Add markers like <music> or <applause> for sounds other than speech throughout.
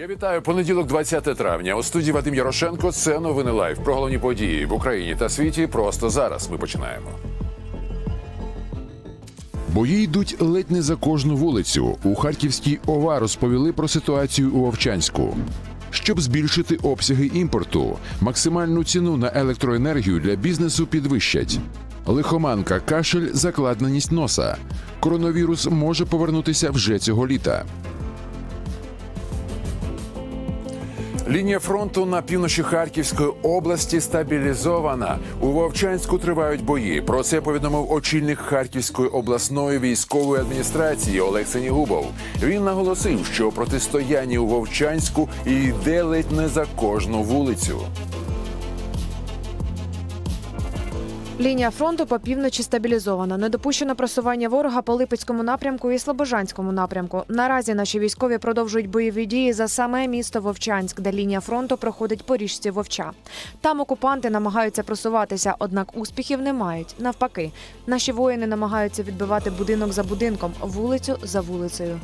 Я вітаю понеділок, 20 травня. У студії Вадим Ярошенко. Це новини лайв про головні події в Україні та світі. Просто зараз ми починаємо. Бої йдуть ледь не за кожну вулицю. У Харківській ОВА розповіли про ситуацію у Вовчанську. Щоб збільшити обсяги імпорту, максимальну ціну на електроенергію для бізнесу підвищать. Лихоманка, кашель, закладненість носа. Коронавірус може повернутися вже цього літа. Лінія фронту на півночі Харківської області стабілізована. У Вовчанську тривають бої. Про це повідомив очільник Харківської обласної військової адміністрації Олег Сенігубов. Він наголосив, що протистояння у Вовчанську йде ледь не за кожну вулицю. Лінія фронту по півночі стабілізована. Не допущено просування ворога по Липецькому напрямку і Слобожанському напрямку. Наразі наші військові продовжують бойові дії за саме місто Вовчанськ, де лінія фронту проходить по річці Вовча. Там окупанти намагаються просуватися, однак успіхів не мають. Навпаки, наші воїни намагаються відбивати будинок за будинком, вулицю за вулицею.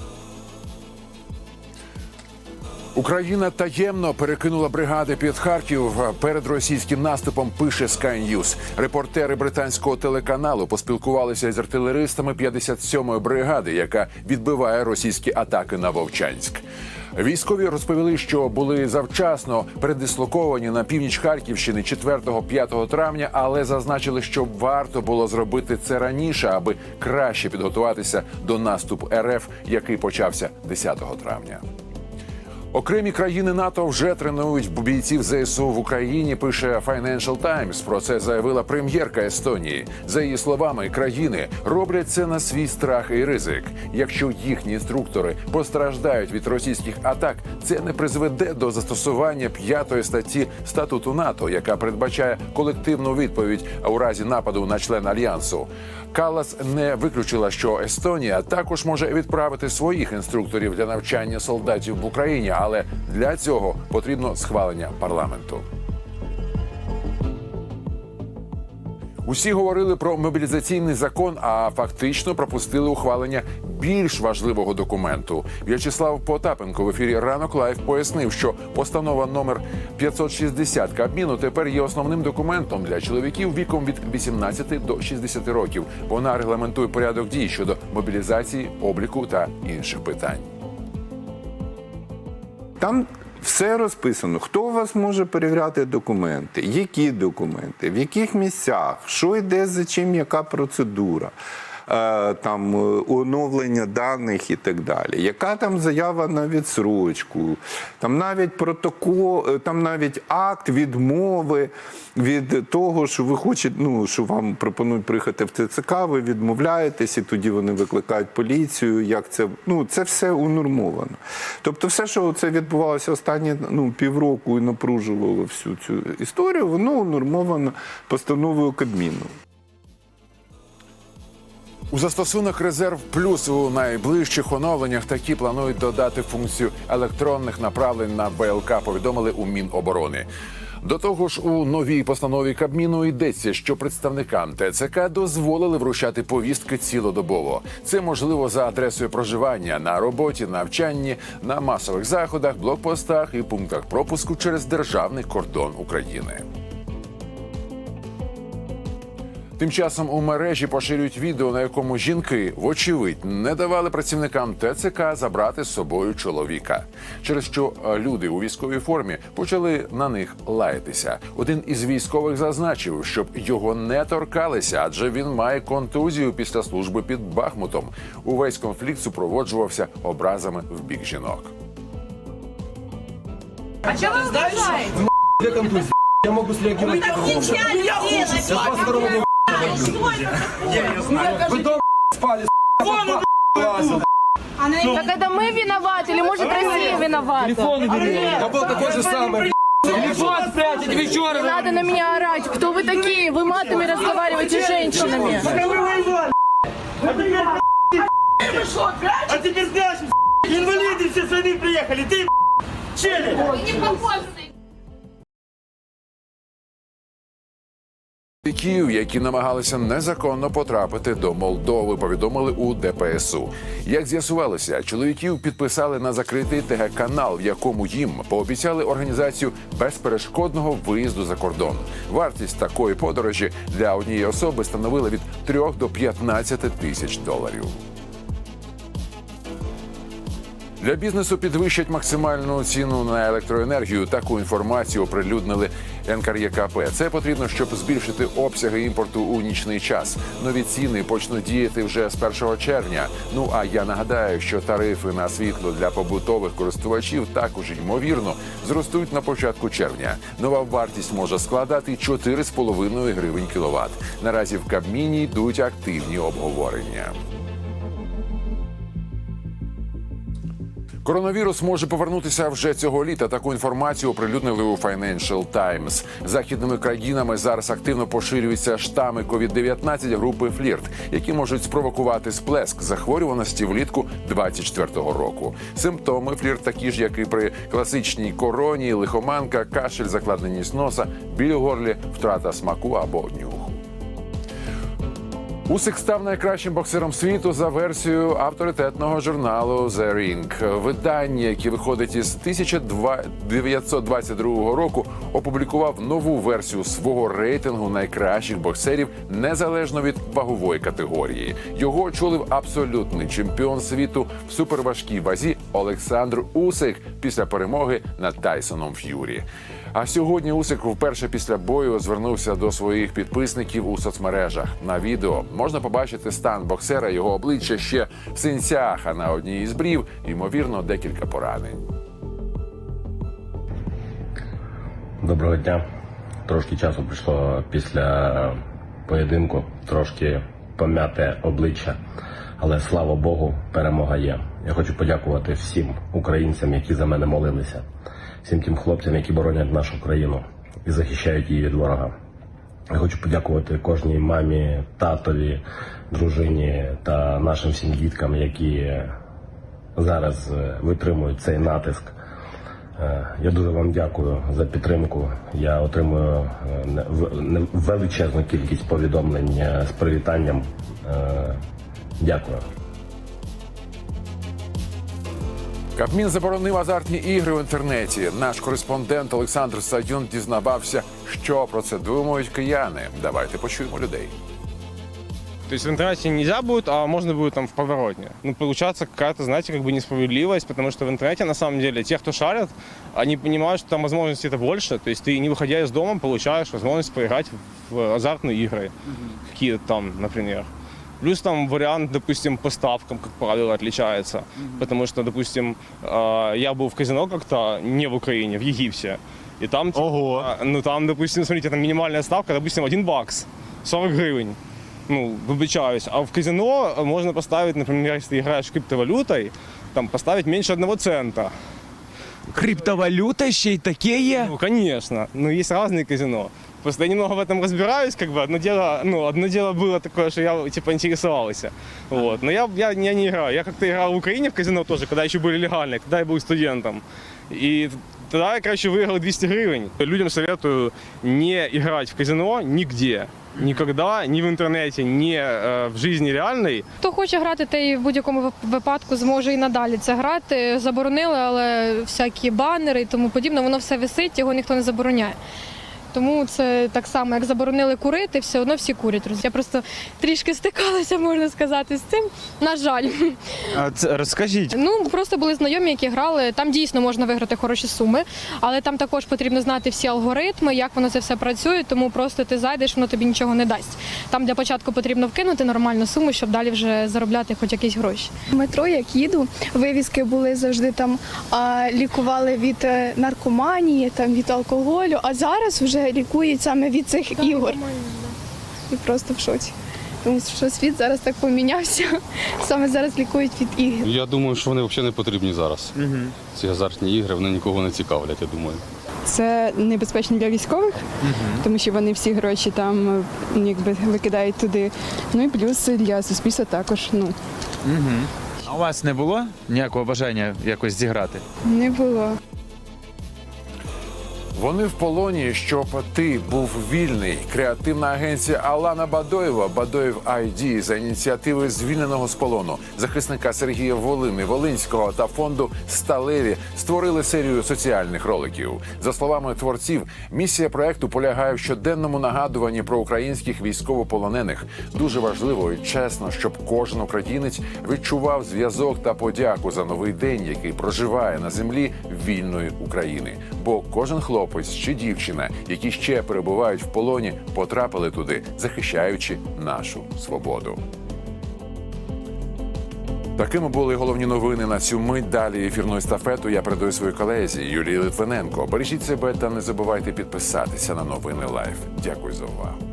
Україна таємно перекинула бригади під Харків перед російським наступом. Пише Sky News. Репортери британського телеканалу поспілкувалися з артилеристами 57-ї бригади, яка відбиває російські атаки на Вовчанськ. Військові розповіли, що були завчасно передислоковані на північ Харківщини 4-5 травня, але зазначили, що варто було зробити це раніше, аби краще підготуватися до наступу РФ, який почався 10 травня. Окремі країни НАТО вже тренують бійців ЗСУ в Україні. Пише Financial Times. Про це заявила прем'єрка Естонії. За її словами, країни роблять це на свій страх і ризик. Якщо їхні інструктори постраждають від російських атак, це не призведе до застосування п'ятої статті статуту НАТО, яка передбачає колективну відповідь у разі нападу на член альянсу. Калас не виключила, що Естонія також може відправити своїх інструкторів для навчання солдатів в Україні, але для цього потрібно схвалення парламенту. Усі говорили про мобілізаційний закон, а фактично пропустили ухвалення більш важливого документу. В'ячеслав Потапенко в ефірі ранок лайв пояснив, що постанова номер 560 Кабміну тепер є основним документом для чоловіків віком від 18 до 60 років. Вона регламентує порядок дій щодо мобілізації, обліку та інших питань. Там все розписано. Хто у вас може перевіряти документи, які документи, в яких місцях, що йде за чим, яка процедура. Е, Там е, оновлення даних і так далі. Яка там заява на відсрочку? Там навіть протокол, е, там навіть акт відмови від того, що ви хочете, ну що вам пропонують приїхати в ТЦК, ви відмовляєтесь, і тоді вони викликають поліцію. Як це ну це все унормовано. Тобто, все, що це відбувалося останні ну півроку і напружувало всю цю історію, воно унормовано постановою Кабміну. У застосунок резерв плюс у найближчих оновленнях такі планують додати функцію електронних направлень на БЛК. Повідомили у Міноборони. До того ж, у новій постанові Кабміну йдеться, що представникам ТЦК дозволили вручати повістки цілодобово. Це можливо за адресою проживання на роботі, навчанні, на масових заходах, блокпостах і пунктах пропуску через державний кордон України. Тим часом у мережі поширюють відео, на якому жінки, вочевидь, не давали працівникам ТЦК забрати з собою чоловіка, через що е, люди у військовій формі почали на них лаятися. Один із військових зазначив, щоб його не торкалися, адже він має контузію після служби під Бахмутом. Увесь конфлікт супроводжувався образами в бік жінок. А что вы угрожаете? Две контузии. Я нельзя людей Я 22 насиловать. года Вы дома <laughs> спали, с***, Так <laughs> это мы виноваты или может Россия виновата? Телефон убери. Я был такой же самый. Телефон спрятать Не вечером. надо на меня орать. Кто вы такие? Вы матами разговариваете с женщинами. <laughs> А теперь прячем, инвалиды все сами приехали, ты челюсть. Чоловіків, Які намагалися незаконно потрапити до Молдови, повідомили у ДПСУ. Як з'ясувалося, чоловіків підписали на закритий ТГ-канал, в якому їм пообіцяли організацію безперешкодного виїзду за кордон. Вартість такої подорожі для однієї особи становила від 3 до 15 тисяч доларів. Для бізнесу підвищать максимальну ціну на електроенергію. Таку інформацію оприлюднили НКРЄКП. Це потрібно, щоб збільшити обсяги імпорту у нічний час. Нові ціни почнуть діяти вже з 1 червня. Ну а я нагадаю, що тарифи на світло для побутових користувачів також ймовірно зростуть на початку червня. Нова вартість може складати 4,5 гривень кіловат. Наразі в Кабміні йдуть активні обговорення. Коронавірус може повернутися вже цього літа. Таку інформацію оприлюднили у Financial Times. Західними країнами зараз активно поширюються штами COVID-19 групи флірт, які можуть спровокувати сплеск захворюваності влітку 24-го року. Симптоми флірт такі ж, як і при класичній короні, лихоманка, кашель, закладеність носа, біль у горлі, втрата смаку або нюху. Усик став найкращим боксером світу за версією авторитетного журналу The Ring. Видання, яке виходить із 1922 року, опублікував нову версію свого рейтингу найкращих боксерів незалежно від вагової категорії. Його очолив абсолютний чемпіон світу в суперважкій вазі Олександр Усик після перемоги над Тайсоном Ф'юрі. А сьогодні Усик вперше після бою звернувся до своїх підписників у соцмережах. На відео можна побачити стан боксера, його обличчя ще в синцях, а на одній із брів, ймовірно, декілька поранень. Доброго дня. Трошки часу прийшло після поєдинку, трошки пом'яте обличчя, але слава Богу, перемога є. Я хочу подякувати всім українцям, які за мене молилися, всім тим хлопцям, які боронять нашу країну і захищають її від ворога. Я хочу подякувати кожній мамі, татові, дружині та нашим всім діткам, які зараз е, витримують цей натиск. Е, Я дуже вам дякую за підтримку. Я отримую е, величезну кількість повідомлень з привітанням. Дякую. Кабмін заборонив азартні ігри в інтернеті. Наш кореспондент Олександр Садюн дізнавався, що про це думають кияни. Давайте почуємо людей. То есть в интернете нельзя будет, а можно будет там в подворотне. Ну, получается какая-то, знаете, как бы несправедливость, потому что в интернете, на самом деле, те, кто шарят, они понимают, что там возможностей это больше. То есть ты, не выходя из дома, получаешь возможность поиграть в азартные игры. Какие-то там, например. Плюс там вариант, допустим, по ставкам, как правило, отличается. Потому что, допустим, э, я был в казино как-то не в Украине, в Египте. И там, типа, Ого. а, ну там, допустим, смотрите, там минимальная ставка, допустим, 1 бакс, 40 гривен. Ну, выбачаюсь. А в казино можно поставить, например, если ты играешь криптовалютой, там поставить меньше одного цента. Криптовалюта ще й таке є? Ну, конечно. Ну, есть разные казино. Просто я немного в этом разбираюсь, как бы одно дело, ну, одно дело было такое, что я типа интересовался. Вот. Но я, я, я не играю. Я как-то играл в Украине в казино тоже, когда еще были легальные, когда я был студентом. И тогда я, короче, выиграл 200 гривен. Людям советую не играть в казино нигде. Никогда, ни в интернете, ни э, в жизни реальной. Хто хоче грати, той в будь-якому вип- випадку зможе і надалі це грати. Заборонили, але всякі банери і тому подібне, воно все висить, його ніхто не забороняє. Тому це так само, як заборонили курити, все одно всі курять. Я просто трішки стикалася, можна сказати, з цим. На жаль. А це розкажіть. Ну просто були знайомі, які грали. Там дійсно можна виграти хороші суми, але там також потрібно знати всі алгоритми, як воно це все працює. Тому просто ти зайдеш, воно тобі нічого не дасть. Там для початку потрібно вкинути нормальну суму, щоб далі вже заробляти хоч якісь гроші. В метро, як їду, вивіски були завжди там, а, лікували від е, наркоманії, там від алкоголю, а зараз вже лікують саме від цих ігор. І просто в шоці. Тому що світ зараз так помінявся. <laughs> Саме зараз лікують від ігор. Я думаю, що вони взагалі не потрібні зараз. Ці азартні ігри вони нікого не цікавлять, я думаю. Це небезпечно для військових, тому що вони всі гроші там якби викидають туди. Ну і плюс для суспільства також ну А у вас не було ніякого бажання якось зіграти? не було. Вони в полоні, щоб ти був вільний. Креативна агенція Алана Бадоєва Бадоєв ID за ініціативи звільненого з полону захисника Сергія Волини Волинського та фонду Сталеві створили серію соціальних роликів. За словами творців, місія проекту полягає в щоденному нагадуванні про українських військовополонених. Дуже важливо і чесно, щоб кожен українець відчував зв'язок та подяку за новий день, який проживає на землі вільної України. Бо кожен хлопець чи дівчина, які ще перебувають в полоні, потрапили туди, захищаючи нашу свободу. Такими були головні новини на цю мить. Далі ефірну естафету я передаю своїй колезі Юлії Литвиненко. Бережіть себе та не забувайте підписатися на новини Лайф. Дякую за увагу.